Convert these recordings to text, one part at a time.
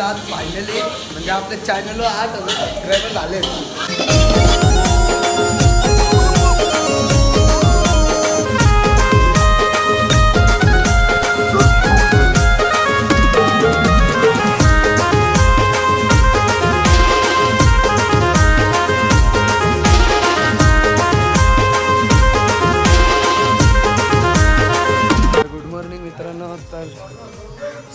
आज फायनली म्हणजे आपल्या चॅनलवर आठ हजार सबस्क्रायबर झाले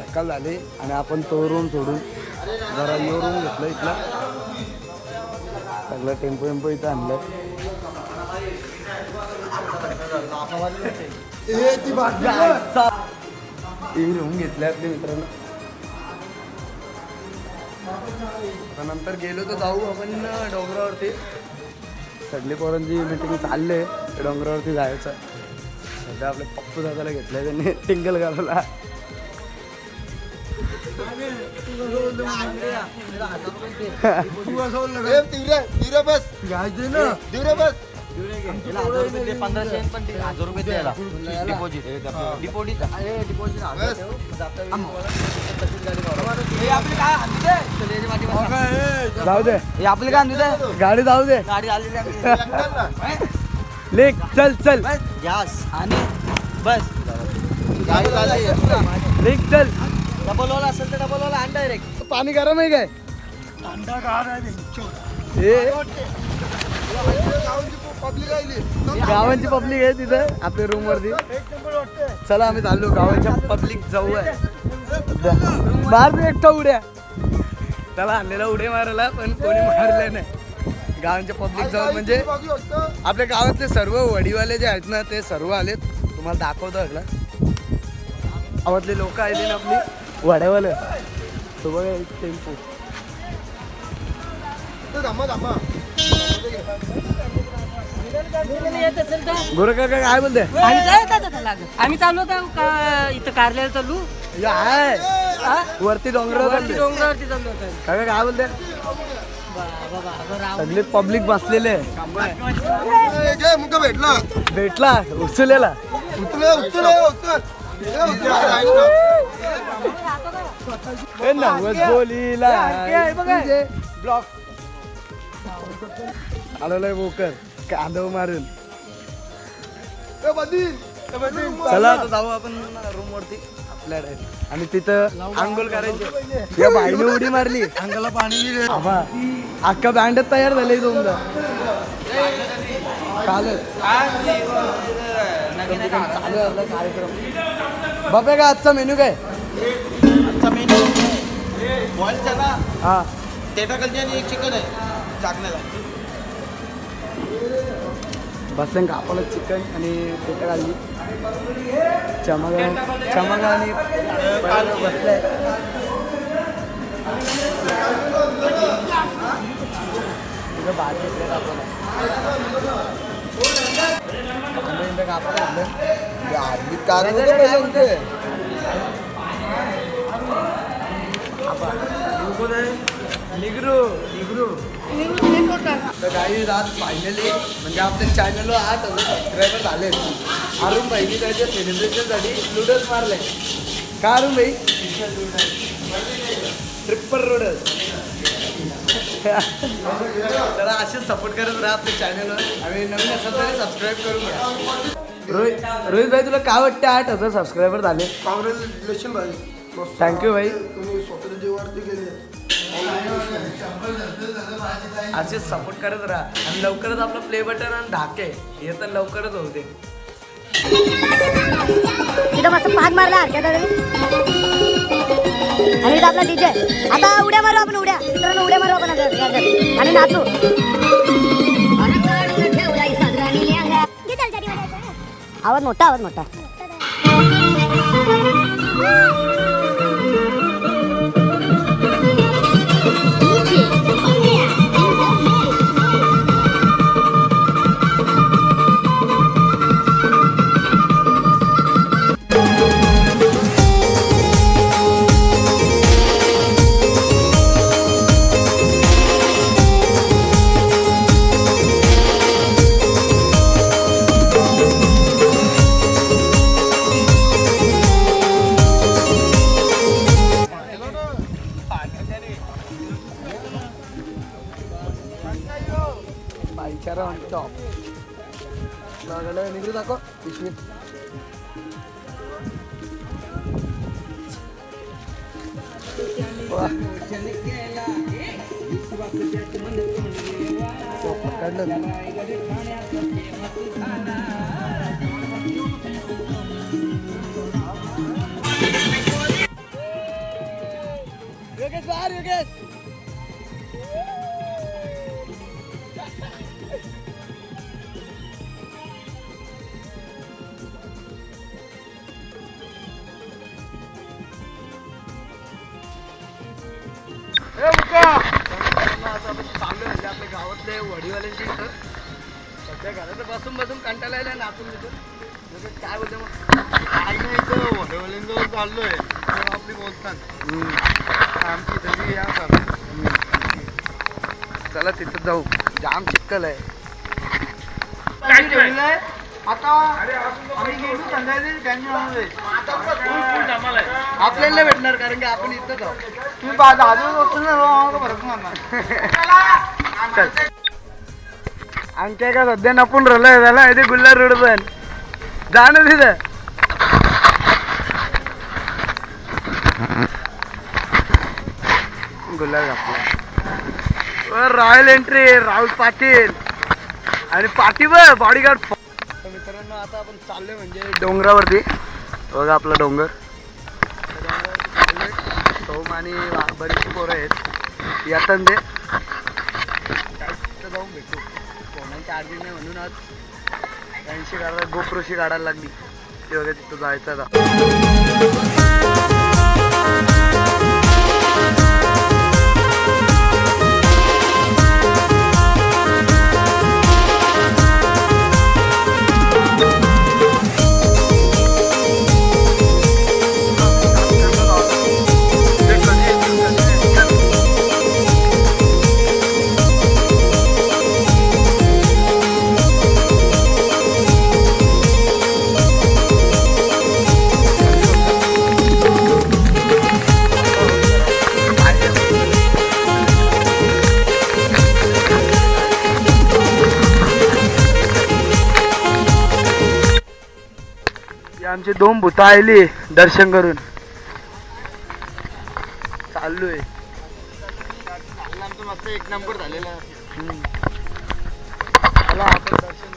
सकाळ झाली आणि आपण तो रूम सोडून जरा यो रूम घेतला इथला. सगळं टेम्पो वेम्पो इथं आणलं. ही रूम घेतली आपली मित्रांनो. नंतर गेलो तर जाऊ आपण डोंगरावरती. सगळी पोरांची मीटिंग चालले डोंगरावरती जायचं. सध्या आपल्या पप्पू दादाला घेतलंय त्यांनी. टिंगल जाऊ दे आपले काय आणू गाडी जाऊ दे गाडी आलेली लेक चल चल गॅस आणि बस लेक चल डबल वाला असेल तर डबल वाला आण डायरेक्ट पाणी गरम आहे काय? ए गावांची पब्लिक आहे तिथं आपल्या रूम वरती. चला आम्ही चाललो गावाच्या पब्लिक जाऊ आहे. मार तू एकटा उड्या. त्याला आणलेला उड्या मारायला पण कोणी मारले नाही. गावांच्या पब्लिक जाऊन म्हणजे आपल्या गावातले सर्व वडीवाले जे आहेत ना ते सर्व आलेत. तुम्हाला दाखवतो अगला गावातले लोक आले ना आपली. वड्यावाले तो बघा एक टेम्पो. गोरे काका काय बोलते आम्ही त्याला. आम्ही चाललो होतो का इथं कार्यालय चालू या आहे वरती डोंगरावर वरती चालले. डोंगरावरती चाललो होतो. काका काय बोलते बाबा बाबा राव सगळे पब्लिक बसलेले. भेटला भेटला उचलेला उचले उचले. नवस बोलीला ब्लॉक बोकर कांदव मारून चला आता जाऊ आपण रूम वरती. आपल्याकडे आणि तिथं आंघोळ करायची. या बाईने उडी मारली. अंगाला पाणी अख्खा बँडच तयार झाले तुमचं कालच चालू आहे आपला कार्यक्रम बाबे का आजचा मेन्यू काय? हा आणि एक चिकन आहे चाकण्याला बसले कापाला चिकन आणि पेटा घालली चमगा चमगा आणि पळाला बसलाय तिथं भात घेतलं कापाला कापायला घेतलं. निगरू निगरू. तर काही आज फायनली म्हणजे आपल्या चॅनलवर आठ हजार सबस्क्रायबर झाले. अरुण भाईनी त्याच्या सेलिब्रेशनसाठी नूडल्स मारले. का अरुण भाई? ट्रिप्पर नूडल्स तर असेच सपोर्ट करत राहा आपल्या चॅनलवर आणि नवीन असेल तरी सबस्क्राईब करून घ्या. रोहित रोहित भाई तुला काय वाटतं आठ हजार सबस्क्रायबर झाले. कॉंग्रॅच्युलेशन भाई. थँक्यू भाई. तुम्ही स्वतःच्या जीवावरती गेले. असेच सपोर्ट करत राहा. आणि लवकरच आपलं प्ले बटन आणि ढाके. हे तर लवकरच होते तिथं मस्त पाच मारला आणि इथं आपला डीजे आता उड्या मारू आपण उड्या. मित्रांनो उड्या मारू आपण आणि नाचू. आवाज मोठा आवाज मोठा. पायचारा ऑन टॉप निघू दाखव पिशवी. वा. तो पकडलं. चालू म्हणजे आपल्या गावातले वडीवाल्यांची इथं सध्या घरात बसून बसून कंटाळा नाचून काय बोलते मग इथं वडेवाल्यांजवळ चाललोय तर आपली बोलतात आमची इथं या चालू तिथं जाऊ. जाम चिक्कल आहे. आता संध्याकाळी आपल्याला भेटणार कारण की आपण इथंच आहोत तुम्ही काय दिवस ना आम्हाला रलाय मारणार चल. का सध्या नपून राहिलं झाला इथे गुल्हार रोड पण. जा ना तिथं. गुल्हार आपला. Royal entry Rahul Patil. आणि पाटील बॉडीगार्ड मित्रांनो आता आपण चाललोय म्हणजे डोंगरावरती. बघा आपला डोंगर. चाललोय. आणि बरीचशी पोरं आहेत. येतात ते तिथं जाऊन भेटू फोनाची आरती नाही म्हणून आज. ऐंशी काढायला गोप्रोशी काढायला लागली. ते वगैरे तिथं जायचं आता. आमची दोन भूता आली दर्शन करून. चाललोय. मस्त एक नंबर झालेला. दर्शन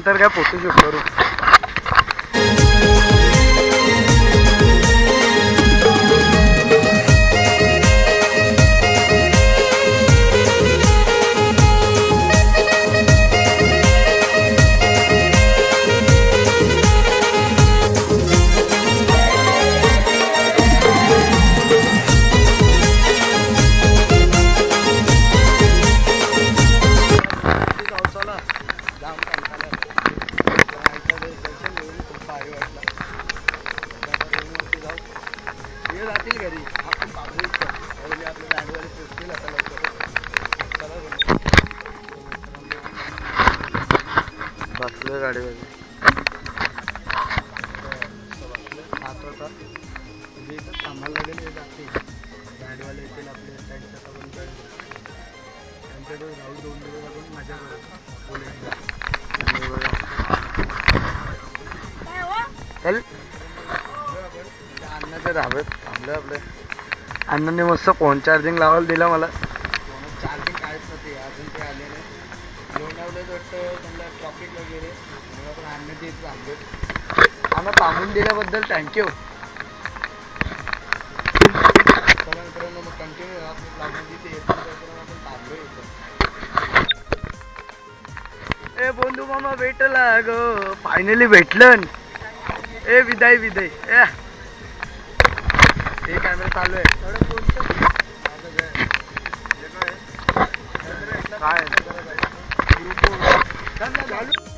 नंतर काय फोटोशूट करू जातील गाडीवाले येतील आपले त्यांच्यात आपण कळेल त्यांच्याकडे राहू दोन दिवस आपण मजा करू पोलिसला चल. अण्णाच्या धाब्यात थांबलं आपलं. अण्णाने मस्त फोन चार्जिंग लावायला दिला मला. वाटतं त्यांना ट्रॉफिक वगैरे. अण्णा थांबून दिल्याबद्दल थँक्यू चला मित्रांनो मग कंटिन्यू आपण लागून तिथे येतो त्याच्यामुळे आपण थांबलो इथं. ए बंधू मामा भेटला ग फायनली भेटलं. ए विदाय विदाय ए. हे कॅमेरा चालू आहे. काय? चालू